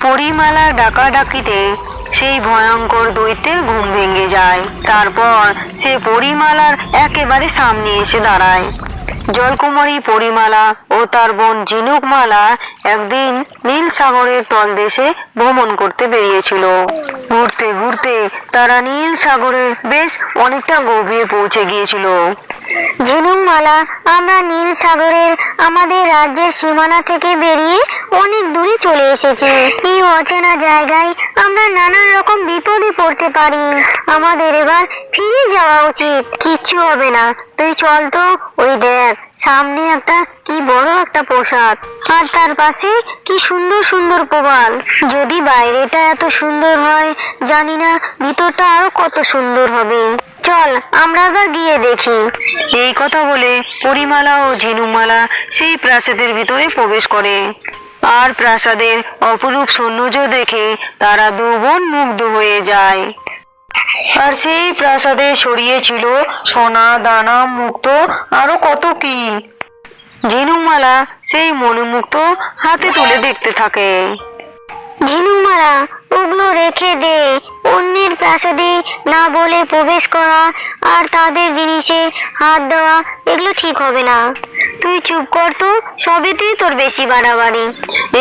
পরিমালা ডাকাডাকিতে সেই ভয়ঙ্কর দৈত্যের ঘুম ভেঙে যায়। তারপর সে পরিমালার একেবারে সামনে এসে দাঁড়ায়। জলকুমারী পরিমালা ও তার বোন ঝিনুকমালা একদিন নীল সাগরের তলদেশে ভ্রমণ করতে বেরিয়েছিল। ঘুরতে ঘুরতে তারা নীল সাগরের বেশ অনেকটা গভীরে পৌঁছে গিয়েছিল। ঝিনুকমালা আমরা নীল সাগরের আমাদের রাজ্যের সীমানা থেকে বেরিয়ে অনেক দূরে চলে এসেছি। এই অচেনা জায়গায় আমরা নানান রকম বিপদে পড়তে পারি। আমাদের এবার ফিরে যাওয়া উচিত। কিচ্ছু হবে না। তুই চল তো, ওই দেখ, সামনে একটা কি বড় একটা প্রসাদ আর তার পাশে কি সুন্দর সুন্দর প্রবাল। যদি বাইরেটা এত সুন্দর হয়, জানি না ভিতরটা আরও কত সুন্দর হবে। চল আমরা আবার গিয়ে দেখি। এই কথা বলে পরিমালা ও ঝিনুমালা সেই প্রাসাদের ভিতরে প্রবেশ করে। আর প্রাসাদের অপরূপ সৌন্দর্য দেখে তারা দু বোন মুগ্ধ হয়ে যায়। আর সেই প্রাসাদে ছড়িয়েছিল সোনা দানা মুক্ত আরও কত কি। ঝিনুমালা সেই মনোমুক্ত হাতে তুলে দেখতে থাকে। ঝিনুমারা ওগুলো রেখে দে। অন্যের প্রাসাদে না বলে প্রবেশ করা আর তাদের জিনিসে হাত দেওয়া এগুলো ঠিক হবে না। তুই চুপ কর তো, সবেতেই তোর বেশি বাড়াবাড়ি।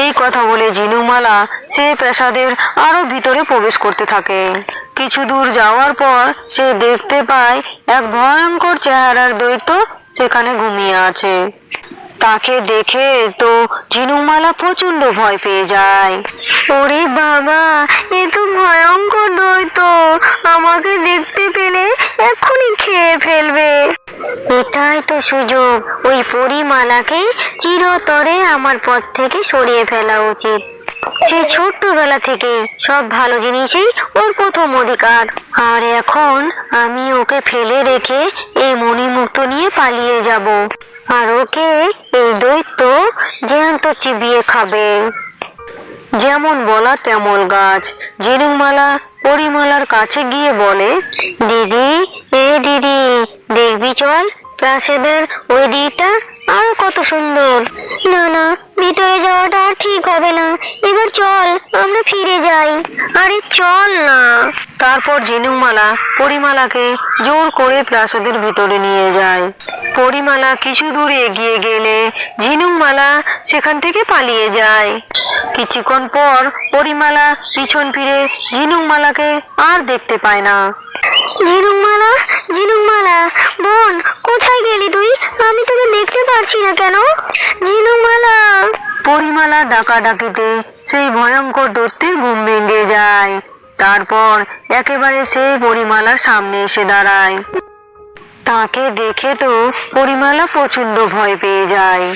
এই কথা বলে ঝিনুমালা সে প্রাসাদের আরও ভিতরে প্রবেশ করতে থাকে। কিছু দূর যাওয়ার পর সে দেখতে পায় এক ভয়ঙ্কর চেহারার দৈত্য সেখানে ঘুমিয়ে আছে। তাকে দেখে তো ঝিনুমালা প্রচণ্ড ভয় পেয়ে যায়। ওরে বাবা এ তো ভয়ঙ্কর দৈত্য আমাকে দেখতে পেলে এক্ষুনি খেয়ে ফেলবে। এটাই তো সুযোগ। ওই পরিমালাকে চিরতরে আমার পথ থেকে সরিয়ে ফেলা উচিত। সে ছোট্টবেলা থেকে সব ভালো জিনিসই ওর প্রথম অধিকার। আর এখন আমি ওকে ফেলে রেখে এই মণিমুক্ত নিয়ে পালিয়ে যাব। আর ওকে এই দৈত্য জ্যান্ত চিবিয়ে খাবে। যেমন বলা তেমন গাছ। ঝিনুকমালা পরিমালার কাছে গিয়ে বলে, দিদি, এ দিদি, দেখবি চল, প্রাসেদের ওই দিকটা আর কত সুন্দর। না না, ভিতরে যাওয়াটা আর ঠিক হবে না। এবার চল, আমরা ফিরে যাই। আরে, চল না। তারপর ঝিনুকমালা পরিমালাকে জোর করে প্রাসাদের ভিতরে নিয়ে যায়। পরিমালা কিছু দূর এগিয়ে গেলে ঝিনুকমালা সেখান থেকে পালিয়ে যায়। কিছুক্ষণ পর পরিমালা পিছন ফিরে ঝিনুকমালাকে আর দেখতে পায় না। ঝিনুকমালা ঝিনুকমালা, বোন, কোথায় গেলি তুই? আমি তোকে দেখতে পারছি না কেন? ঝিনুকমালা। পরিমালা ডাকাডাকিতে সেই ভয়ঙ্কর দৈত্যের ঘুম ভেঙে যায়। তারপর একেবারে সেই পরিমালার সামনে এসে দাঁড়ায়। তাকে দেখে তো পরিমালা প্রচণ্ড ভয় পেয়ে যায়।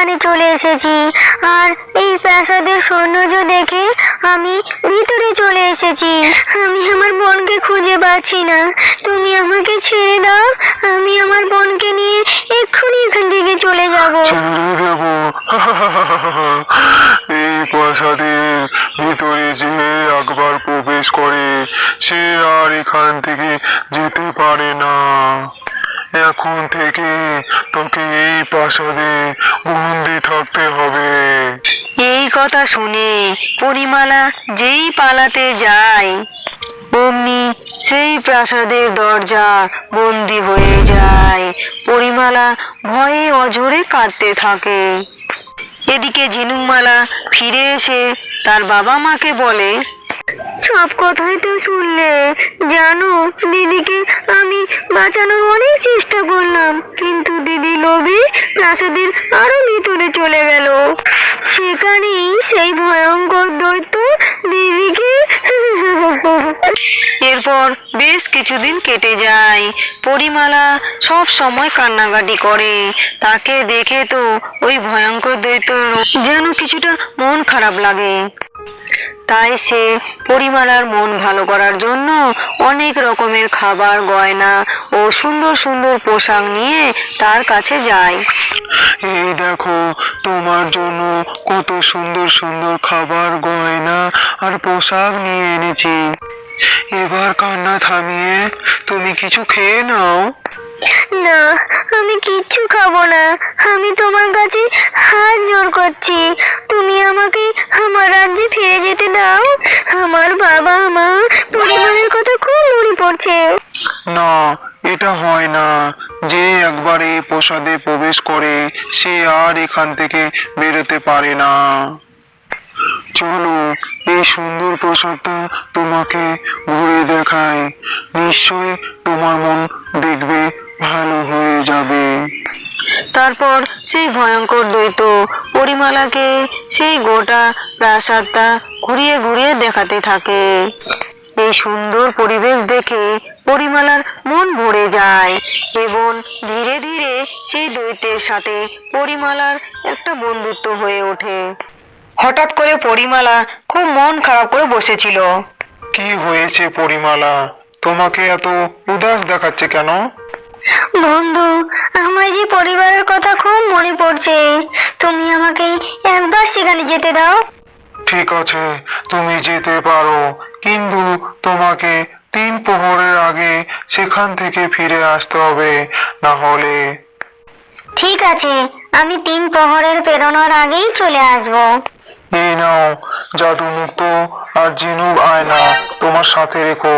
এখানে চলে এসেছি। আর এই প্রাসাদের সৌন্দর্য দেখে আমি ভিতরে চলে এসেছি। আমি আমার বোনকে খুঁজে পাচ্ছি না। তুমি আমাকে ছেড়ে দাও। আমি আমার বোনকে নিয়ে এক্ষুনি এখান থেকে চলে যাব। এই প্রাসাদের ভিতরে যে একবার প্রবেশ করে, সে আর এখান থেকে যেতে পারে না। এখন থেকে তোকে এই প্রাসাদে বন্দি থাকতে হবে। এই কথা শুনে পরিমালা যেই পালাতে যায়, অমনি সেই প্রাসাদের দরজা বন্দি হয়ে যায়। পরিমালা ভয়ে অঝরে কাঁদতে থাকে। এদিকে ঝিনুকমালা ফিরে এসে তার বাবা মাকে বলে সব কথাই তো শুনলে। জানো, দিদিকে আমি বাঁচানোর অনেক চেষ্টা করলাম, কিন্তু দিদি লোভে প্রাসাদের আরও ভিতরে চলে গেল। সেখানেই সেই ভয়ঙ্কর দৈত্য দিদিকে এরপর বেশ কিছুদিন কেটে যায়। পরিমালা সব সময় কান্নাকাটি করে। তাকে দেখে তো ওই ভয়ঙ্কর দৈত্য যেন কিছুটা মন খারাপ লাগে। তাই সে পরিমালার মন ভালো করার জন্য অনেক রকমের খাবার, গয়না ও সুন্দর সুন্দর পোশাক নিয়ে তার কাছে যায়। এই দেখো, তোমার জন্য কত সুন্দর সুন্দর খাবার, গয়না আর পোশাক নিয়ে এনেছি। এবার কান্না থামিয়ে তুমি কিছু খেয়ে নাও। না, আমি কিচ্ছু খাব না। আমি তোমার কাছে হাত জোর করছি। তুমি আমাকে আমার রাজ্যে ফিরে যেতে দাও। আমার বাবা, মা পরিবারের কথা খুব মনে পড়ছে। না, এটা হয় না। যে একবার এই প্রসাদে প্রবেশ করে, সে আর এখান থেকে বেরোতে পারে না। চলো, এই সুন্দর প্রসাদটা তোমাকে ঘুরে দেখায় নিশ্চয় তোমার মন দেখবে ভালো হয়ে যাবে। তারপর সেই ভয়ঙ্কর দ্বৈত পরিমালাকে সেই গোটা প্রাসাদটা ঘুরিয়ে ঘুরিয়ে দেখাতে থাকে। এই সুন্দর পরিবেশ দেখে পরিমালার মন ভরে যায় এবং ধীরে ধীরে সেই দৈত্যের সাথে পরিমালার একটা বন্ধুত্ব হয়ে ওঠে। হঠাৎ করে পরিমালা খুব মন খারাপ করে বসেছিল। কি হয়েছে পরিমালা? তোমাকে এত উদাস দেখাচ্ছে কেন? বন্ধু আমার যে পরিবারের কথা খুব মনে পড়ছে। তুমি আমাকে একবার সেখানে যেতে দাও। ঠিক আছে তুমি যেতে পারো। কিন্তু তোমাকে তিন প্রহরের আগে সেখান থেকে ফিরে আসতে হবে না হলে। ঠিক আছে আমি তিন প্রহরের পেরোনোর আগেই চলে আসব। এই নাও জাদু মুক্ত আর জিনুক আয়না তোমার সাথে রেখো।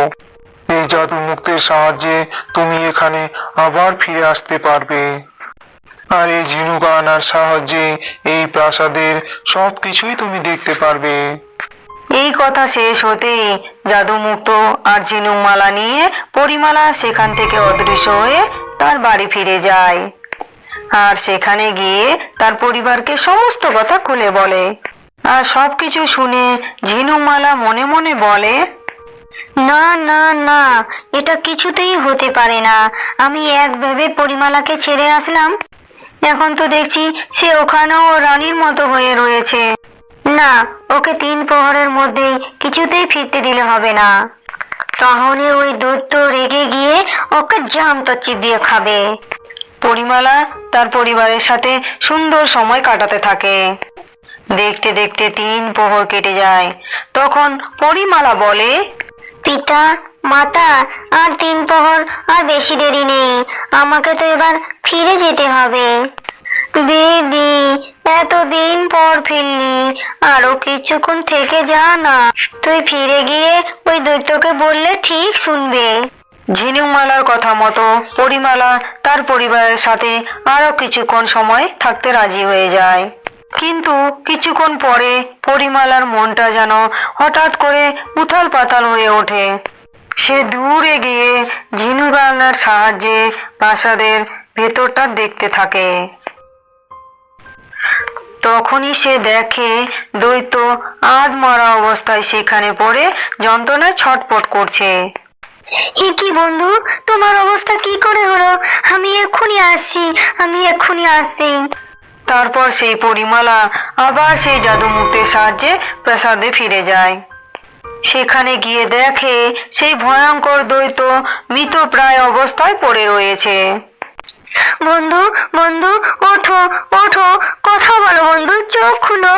এই জাদু মুক্তের সাহায্যে তুমি এখানে আবার ফিরে আসতে পারবে। আর এই ঝিনুক আয়নার সাহায্যে এই প্রাসাদের সব কিছুই তুমি দেখতে পারবে। এই কথা শেষ হতেই জাদুমুক্ত আর ঝিনুকমালা নিয়ে পরিমালা সেখান থেকে অদৃশ্য হয়ে তার বাড়ি ফিরে যায়। আর সেখানে গিয়ে তার পরিবারকে সমস্ত কথা খুলে বলে। আর সবকিছু শুনে ঝিনুকমালা মনে মনে বলে না না না, এটা কিছুতেই হতে পারে না। আমি এক ভেবে পরিমালাকে ছেড়ে আসলাম। এখন তো দেখছি সে ওখানেও রানীর মতো হয়ে রয়েছে। না, ওকে তিন প্রহরের মধ্যেই কিছুতেই ফিরতে দিলে হবে না। তাহলে ওই দৈত্য রেগে গিয়ে ওকে জামত চিবিয়ে খাবে। পরিমালা তার পরিবারের সাথে সুন্দর সময় কাটাতে থাকে। দেখতে দেখতে তিন প্রহর কেটে যায়। তখন পরিমালা বলে পিতা, মাতা আর তিন প্রহর আর বেশি দেরি নেই। আমাকে তো এবার ফিরে যেতে হবে। দিদি, এতদিন পর ফিরলি। আরও কিছুক্ষণ থেকে যা না। তুই ফিরে গিয়ে ওই দৈত্যকে বললে ঠিক শুনবে। ঝিনুকমালার কথা মতো পরিমালা তার পরিবারের সাথে আরও কিছুক্ষণ সময় থাকতে রাজি হয়ে যায়। কিন্তু কিছুক্ষণ পরে পরিমালার মনটা যেন হঠাৎ করে উথাল পাতাল হয়ে ওঠে। সে দূরে গিয়ে ঝিনুকানার সাহায্যে প্রাসাদের ভেতরটা দেখতে থাকে। তখনই সে দেখে দ্বৈত আধ মারা অবস্থায় সেখানে পড়ে যন্ত্রণায় ছটপট করছে। হে কি বন্ধু, তোমার অবস্থা কি করে হলো? আমি এক্ষুনি আসছি, আমি এক্ষুনি আসছি। তারপর সেই পরিমালা আবার সেই জাদুমুক্তের সাহায্যে প্রাসাদে ফিরে যায়। সেখানে গিয়ে দেখে সেই ভয়ঙ্কর দ্বৈত মৃত প্রায় অবস্থায় পড়ে রয়েছে। বন্ধু বন্ধু, ওঠো ওঠো, কথা বলো বন্ধু, চোখ খুলো।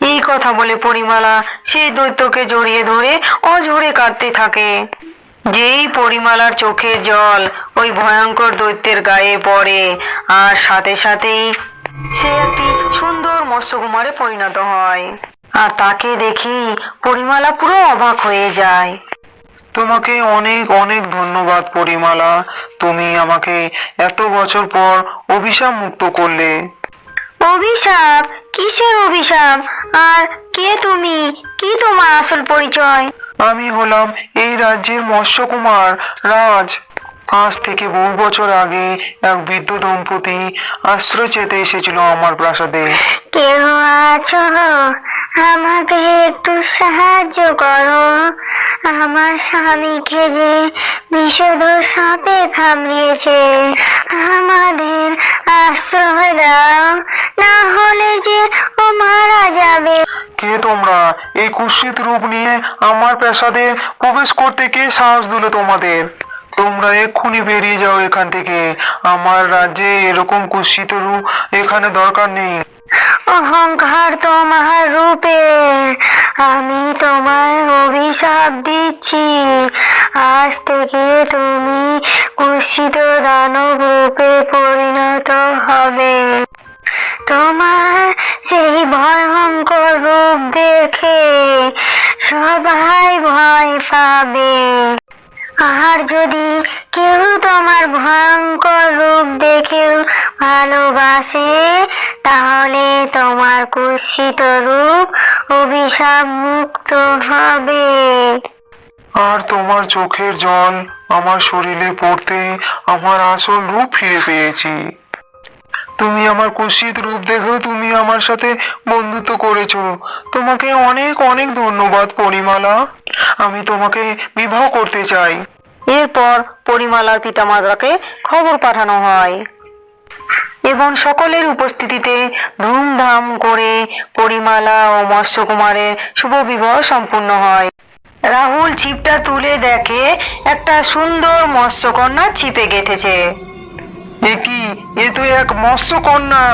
এই কথা বলে পরিমালা সেই দৈত্যকে জড়িয়ে ধরে অঝরে কাঁদতে থাকে। যেই পরিমালার চোখের জল ওই ভয়ঙ্কর দৈত্যের গায়ে পড়ে, আর সাথে সাথেই সে একটি সুন্দর মৎস্যকুমারে পরিণত হয়। আর তাকে দেখি পরিমালা পুরো অবাক হয়ে যায়। তোমাকে অনেক অনেক ধন্যবাদ পরিমালা। তুমি আমাকে এত বছর পর অভিশাপ মুক্ত করলে। অভিশাপ? কিসের অভিশাপ? আর কে তুমি? কি তোমার আসল পরিচয়? আমি হলাম এই রাজ্যের মৎস্যকুমার রাজ। আজ থেকে বহু বছর আগে এক বৃদ্ধ দম্পতি আশ্রয় চেতে এসেছিল আমার প্রাসাদে। কেউ আছো? আমাকে একটু সাহায্য করো। আমার স্বামীকে যে বিষধ সাপে কামড়িয়েছে আমাদের আশ্রয় দাও। না হলে যে ও মারা যাবে। কে তোমরা? এই কুৎসিত রূপ নিয়ে আমার প্রাসাদে প্রবেশ করতে কে সাহস দিল তোমাদের? তোমরা এক্ষুনি বেরিয়ে যাও এখান থেকে। আমার রাজ্যে এরকম কুৎসিত রূপ এখানে দরকার নেই। অহংকার তোমার রূপে, আমি তোমায় অভিশাপ দিচ্ছি। আজ থেকে তুমি কুৎসিত দানব রূপে পরিণত হবে। তোমার সেই ভয়ঙ্কর রূপ দেখে সবাই ভয় পাবে। আর যদি কেউ তোমার ভয়ঙ্কর রূপ দেখেও ভালোবাসে, তাহলে তোমার কুৎসিত রূপ অভিশাপ মুক্ত হবে। আর তোমার চোখের জল আমার শরীরে পড়তে আমার আসল রূপ ফিরে পেয়েছি। তুমি আমার কুৎসিত রূপ দেখেও তুমি আমার সাথে বন্ধুত্ব করেছ। তোমাকে অনেক অনেক ধন্যবাদ, পরিমালা। আমি তোমাকে বিবাহ করতে চাই। এরপর পরিমালার পিতামাতাকে খবর পাঠানো হয়। এবং সকলের উপস্থিতিতে ধুমধাম করে পরিমালা ও মৎস্যকুমারের শুভ বিবাহ সম্পূর্ণ হয়। রাহুল ছিপটা তুলে দেখে একটা সুন্দর মৎস্যকন্যা ছিপে গেঁথেছে। এ কি? এ তো এক মৎস্যকন্যা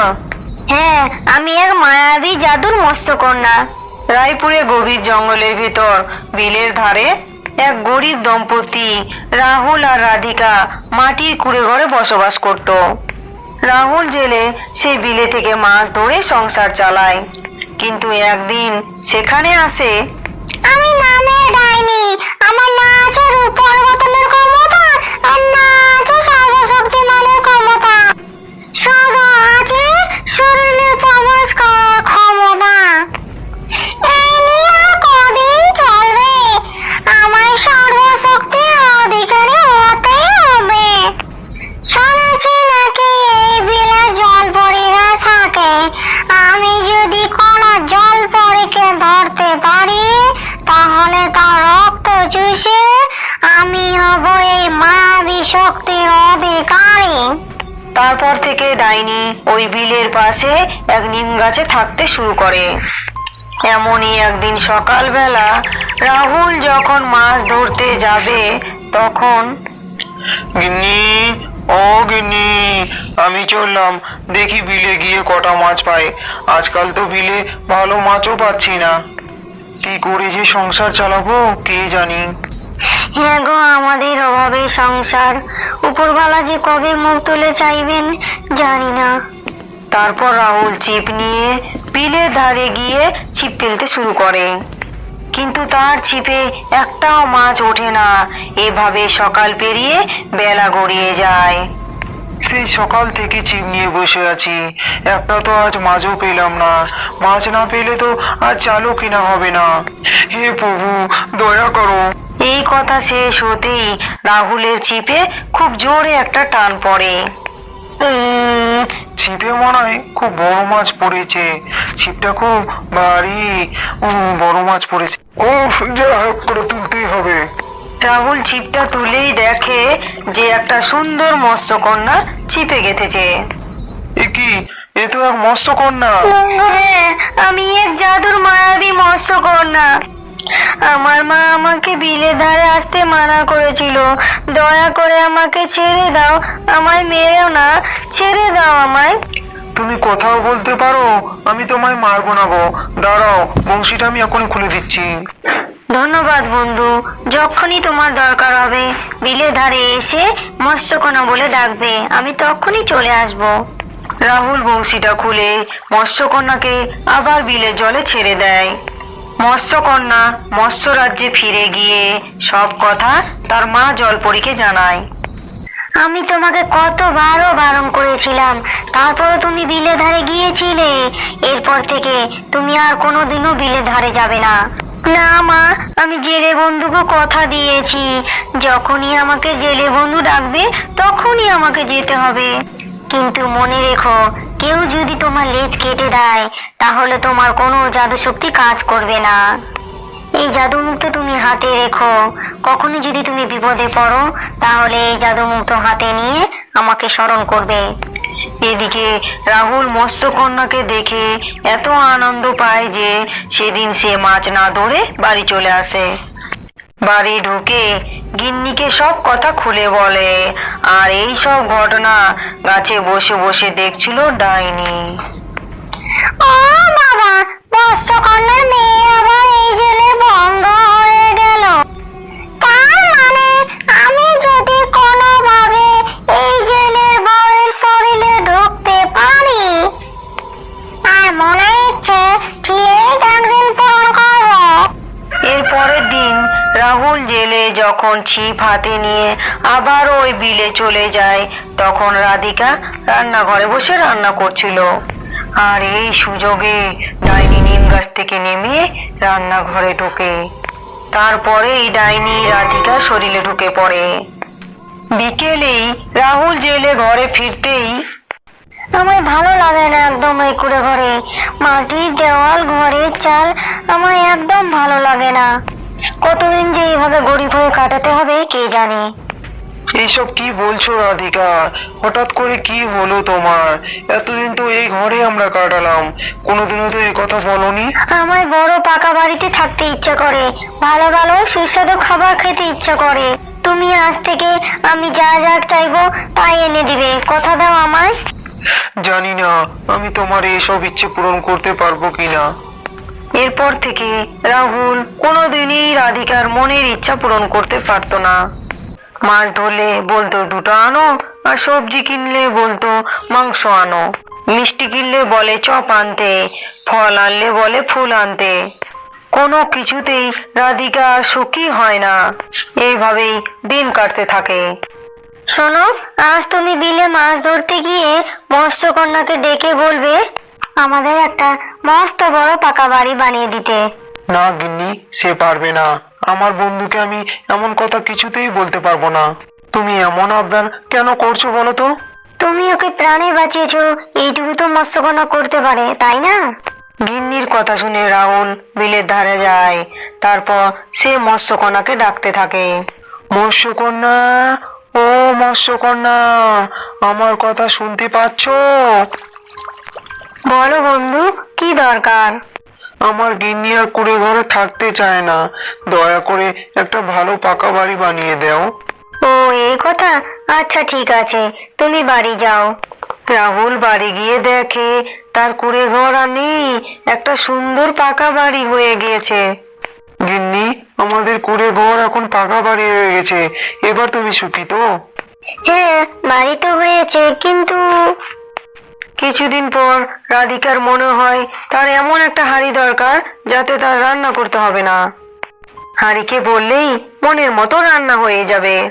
হ্যাঁ আমি এক মায়াবী জাদুর মৎস্যকন্যা রায়পুরে গভীর জঙ্গলের ভিতর বিলের ধারে এক গরিব দম্পতি রাহুল আর রাধিকা মাটির কুড়ে ঘরে বসবাস করত। রাহুল জেলে সেই বিলে থেকে মাছ ধরে সংসার চালায়। কিন্তু একদিন সেখানে আসে আমি নামে ডাইনি। আমার না আছে রূপ পরিবর্তনের ক্ষমতা আর না আছে সর্বশক্তিমানের শুধু আছে শরীরে প্রবেশ করার ক্ষমতা। কদিন চলবে। সর্বশক্তির অধিকারী হবে। শুনেছি নাকি এই থাকে। আমি যদি কোনো ধরতে পারি, তাহলে তার রক্ত আমি হব এই মায়াবী অধিকারী। তারপর থেকে ডাইনি ওই বিলের পাশে এক নিম গাছে থাকতে শুরু করে। এমনই একদিন সকালবেলা রাহুল যখন মাছ ধরতে যাবে, তখন গিন্নি, ও গিন্নি, আমি চললাম। দেখি বিলে গিয়ে কটা মাছ পাই আজকাল তো বিলে ভালো মাছও পাচ্ছি না। কি করে যে সংসার চালাবো, কে জানি? হ্যাঁ গো আমাদের অভাবে সংসার। উপরওয়ালা যে কবে মুখ তুলে চাইবেন, জানি না। তারপর রাহুল ছিপ নিয়ে বিলের ধারে গিয়ে ছিপ ফেলতে শুরু করে। কিন্তু তার ছিপে একটাও মাছ ওঠে না। এভাবে সকাল পেরিয়ে বেলা গড়িয়ে যায়। সেই সকাল থেকে চিপ নিয়ে বসে আছি। একটা তো আজ মাছও পেলাম না। মাছ না পেলে তো আজ চালও কিনা হবে না। হে প্রভু, দয়া করো। এই কথা শেষ হতেই রাহুলের ছিপে খুব জোরে একটা টান পড়ে। ছিপে মনে হয় খুব বড় মাছ পড়েছে। ছিপটা খুব ভারী বড় মাছ পড়েছে। ও যা হোক করে তুলতেই হবে। রাহুল ছিপটা তুলেই দেখে যে একটা সুন্দর মৎস্যকন্যা ছিপে গেঁথেছে। এ কি? এ তো এক মৎস্যকন্যা হ্যাঁ আমি এক জাদুর মায়াবী মৎস্যকন্যা আমার মা আমাকে বিলের ধারে আসতে মানা করেছিল। দয়া করে আমাকে ছেড়ে দাও আমায় মেরেও না ছেড়ে দাও আমায়। তুমি কথাও বলতে পারো আমি তোমায় মারবো না গো। দাঁড়াও বংশীটা আমি এখনই খুলে দিচ্ছি। ধন্যবাদ বন্ধু যখনই তোমার দরকার হবে বিলের ধারে এসে মৎস্যকন্যা বলে ডাকবে আমি তখনই চলে আসব। রাহুল বংশীটা খুলে মৎস্যকন্যাকে আবার বিলের জলে ছেড়ে দেয়। মৎস্যকন্যা মৎস্য রাজ্যে ফিরে গিয়ে সব কথা তার মা জলপরীকে জানায়। আমি তোমাকে কতবারও বারণ করেছিলাম, তারপরও তুমি বিলে ধারে গিয়েছিলে। এরপর থেকে তুমি আর কোনোদিনও বিলে ধারে যাবে না। না মা, আমি জেলে বন্ধুকে কথা দিয়েছি। যখনই আমাকে জেলে বন্ধু ডাকবে, তখনই আমাকে যেতে হবে। কিন্তু মনে রেখো কেউ যদি তোমার লেজ কেটে দেয়, তাহলে তোমার কোনো জাদু শক্তি কাজ করবে না। এই জাদু মুক্ত তুমি হাতে রেখো। কখনো যদি তুমি বিপদে পড়ো, তাহলে এই জাদু মুক্ত হাতে নিয়ে আমাকে স্মরণ করবে। এদিকে রাহুল মৎস্যকন্যাকে দেখে এত আনন্দ পায় যে সেদিন সে মাছ না ধরে বাড়ি চলে আসে। বাড়ি ঢুকে গিন্নিকে সব কথা খুলে বলে। আর এই সব ঘটনা গাছে বসে বসে দেখছিল ডাইনি। ও বাবা মৎস্যকন্যার মেয়ে আবার এই জেলে বন্ধ জেলে যখন ছিপ হাতে নিয়ে আবার ওই বিলে চলে যায়, তখন রাধিকা রান্নাঘরে বসে রান্না করছিল। আর এই সুযোগে ডাইনি নিম গাছ থেকে নেমে রান্নাঘরে ঢোকে। তারপরেই ডাইনি রাধিকা শরীরে ঢুকে পড়ে। বিকেলেই রাহুল জেলে ঘরে ফিরতেই আমার ভালো লাগে না একদম এই কুড়ে ঘরে। মাটির দেওয়াল, ঘরের চাল আমার একদম ভালো লাগে না। কতদিন যে এইভাবে গরিব হয়ে কাটাতে হবে কে জানে? এইসব কি বলছো রাধিকা? হঠাৎ করে কি হলো তোমার? এতদিন তো এই ঘরে আমরা কাটালাম। কোনোদিনও তো এই কথা বলনি? আমার বড় পাকা বাড়িতে থাকতে ইচ্ছা করে। ভালো ভালো সুস্বাদু খাবার খেতে ইচ্ছা করে। তুমি আজ থেকে আমি যা যা চাইব তাই এনে দিবে। কথা দাও আমায়। জানি না আমি তোমার এইসব ইচ্ছে পূরণ করতে পারব কিনা। এরপর থেকে রাহুল কোনোদিনই রাধিকার মনের ইচ্ছা পূরণ করতে পারতো না। মাছ ধরলে বলতো, দুটো আনো আর সবজি কিনলে বলতো, মাংস আনো। মিষ্টি কিনলে বলে, চপ আনতে। ফল আনলে বলে, ফুল আনতে। কোনো কিছুতেই রাধিকা সুখী হয় না। এইভাবেই দিন কাটতে থাকে। শোনো, আজ তুমি বিলে মাছ ধরতে গিয়ে মৎস্যকন্যাকে ডেকে বলবে আমাদের একটা মস্ত বড় পাকা বাড়ি বানিয়ে দিতে। না গিন্নি সে পারবে না। আমার বন্ধুকে আমি এমন কথা কিছুতেই বলতে পারব না। তুমি এমন আবদার কেন করছ বলো তো? তুমি ওকে প্রাণে বাঁচিয়েছো এইটুকু তো মৎস্যকন্যা করতে পারে তাই না? গিন্নির কথা শুনে রাহুল বিলের ধারে যায়। তারপর সে মৎস্যকন্যাকে ডাকতে থাকে। মৎস্যকন্যা ও মৎস্যকন্যা আমার কথা শুনতে পাচ্ছো? বলো বন্ধু কি দরকার? আমার গিন্নি আর কুড়ে ঘরে থাকতে চায় না। দয়া করে একটা ভালো পাকা বাড়ি বানিয়ে দাও। ও এই কথা? আচ্ছা ঠিক আছে। তুমি বাড়ি যাও। রাহুল বাড়ি গিয়ে দেখে তার কুড়ে ঘর আর নেই একটা সুন্দর পাকা বাড়ি হয়ে গিয়েছে। গিন্নি আমাদের কুড়ে ঘর এখন পাকা বাড়ি হয়ে গেছে। এবার তুমি সুখী তো? হ্যাঁ বাড়ি তো হয়েছে কিন্তু কিছুদিন পর রাধিকার মনে হয় তার এমন একটা হাঁড়ি দরকার যাতে তার রান্না করতে হবে না। হাঁড়িকে বললেই মনের মতো রান্না হয়ে যাবে।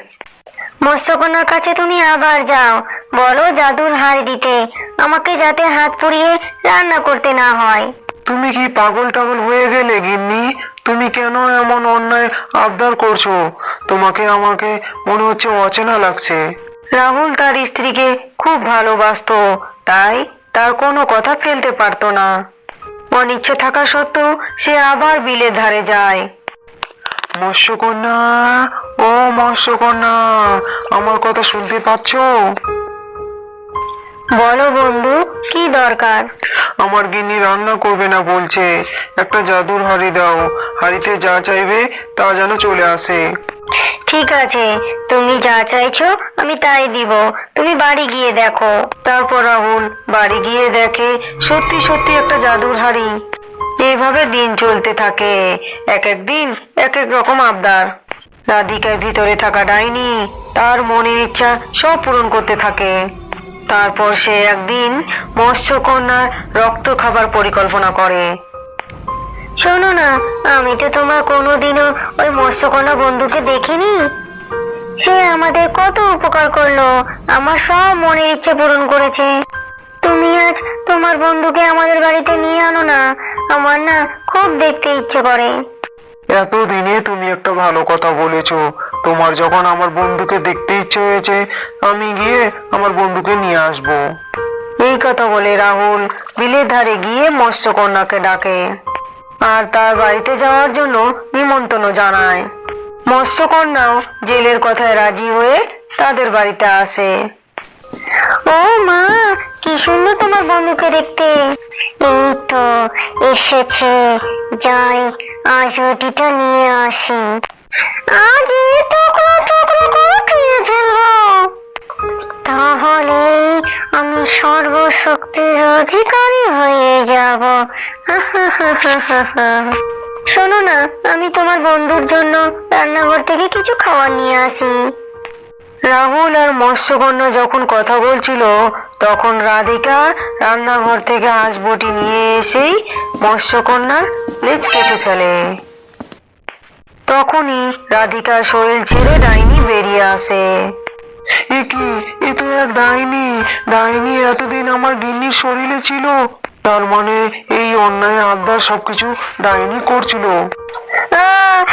মৎস্যকন্যার কাছে তুমি আবার যাও। বলো জাদুর হার দিতে। আমাকে যাতে হাত পুড়িয়ে রান্না করতে না হয়। তুমি কি পাগল টাগল হয়ে গেলে, গিন্নি? তুমি কেন এমন অন্যায় আবদার করছ? তোমাকে আমাকে মনে হচ্ছে অচেনা লাগছে। রাহুল তার স্ত্রীকে খুব ভালোবাসত, তাই তার কোনো কথা ফেলতে পারতো না। অনিচ্ছে থাকা সত্ত্বেও সে আবার বিলের ধারে যায়। মৎস্যকন্যা, ও মৎস্যকন্যা, আমার কথা শুনতে পাচ্ছ? বলো বন্ধু, কি দরকার? আমার গিন্নি রান্না করবে না বলছে। একটা জাদুর হাড়ি দাও। হাড়িতে যা চাইবে তা যেন চলে আসে। ঠিক আছে তুমি যা চাইছো আমি তাই দিব। তুমি বাড়ি গিয়ে দেখো। তারপর রাহুল বাড়ি গিয়ে দেখে সত্যি সত্যি একটা জাদুর হাড়ি। এইভাবে দিন চলতে থাকে। এক এক দিন এক এক রকম আবদার। রাধিকার ভিতরে থাকা ডাইনি তার মনের ইচ্ছা সব পূরণ করতে থাকে। তারপর সে একদিন মৎস্যকন্যার রক্ত খাবার পরিকল্পনা করে। শোনো না, আমি তো তোমার কোনোদিনও ওই মৎস্যকন্যা বন্ধুকে দেখিনি। সে আমাদের কত উপকার করল, আমার সব মনের ইচ্ছে পূরণ করেছে। তুমি আজ তোমার বন্ধুকে আমাদের বাড়িতে নিয়ে আনো না, আমার না খুব দেখতে ইচ্ছে করে। এতদিনে তুমি একটা ভালো কথা বলেছ। তোমার যখন আমার বন্ধুকে দেখতে ইচ্ছে হয়েছে, আমি গিয়ে আমার বন্ধুকে নিয়ে আসব। এই কথা বলে রাহুল বিলের ধারে গিয়ে মৎস্যকন্যাকে ডাকে। আর তার বাড়িতে যাওয়ার জন্য নিমন্ত্রণ জানায়। মৎস্যকন্যাও জেলের কথায় রাজি হয়ে তাদের বাড়িতে আসে। ও মা কি সুন্দর তোমার বন্ধুকে দেখতে। এই তো এসেছে। যাই, আজ রুটিটা নিয়ে আসি। আজ এই টুকরো টুকরো করে খেয়ে ফেলব। তাহলে আমি সর্বশক্তির অধিকারী হয়ে যাব। শোনো না, আমি তোমার বন্ধুর জন্য রান্নাঘর থেকে কিছু খাবার নিয়ে আসি। রাহুল আর মৎস্যকন্যা যখন কথা বলছিল, তখন রাধিকা রান্নাঘর থেকে হাঁসবটি নিয়ে এসেই মৎস্যকন্যার লেজ কেটে ফেলে। তখনই রাধিকার শরীর ছেড়ে ডাইনি বেরিয়ে আসে। এ এ তো এক ডাইনি। ডাইনি এতদিন আমার গিন্নির শরীরে ছিল। তার মানে এই অন্যায় আবদার সবকিছু ডাইনি করছিল।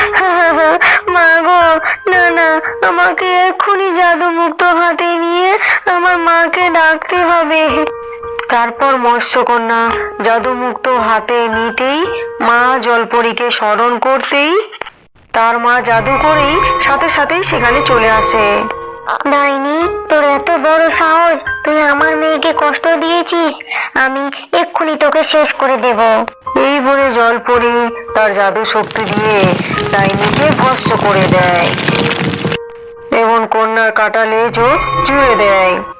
মা গো না না, আমাকে হাতে নিয়ে আমার মাকে ডাকতে হবে। তারপর মৎস্যকন্যা হাতে নিতেই মা জলপরীকে স্মরণ করতেই তার মা জাদু করেই সাথে সাথেই সেখানে চলে আসে। ডাইনি, তোর এত বড় সাহস, তুই আমার মেয়েকে কষ্ট দিয়েছিস, আমি এক্ষুনি তোকে শেষ করে দেব। এই জল পড়ে তার জাদু শক্তি দিয়ে তাই ডাইনিকে ভস্ম করে দেয়। এবং কন্যার কাটা লেজও জুড়ে দেয়।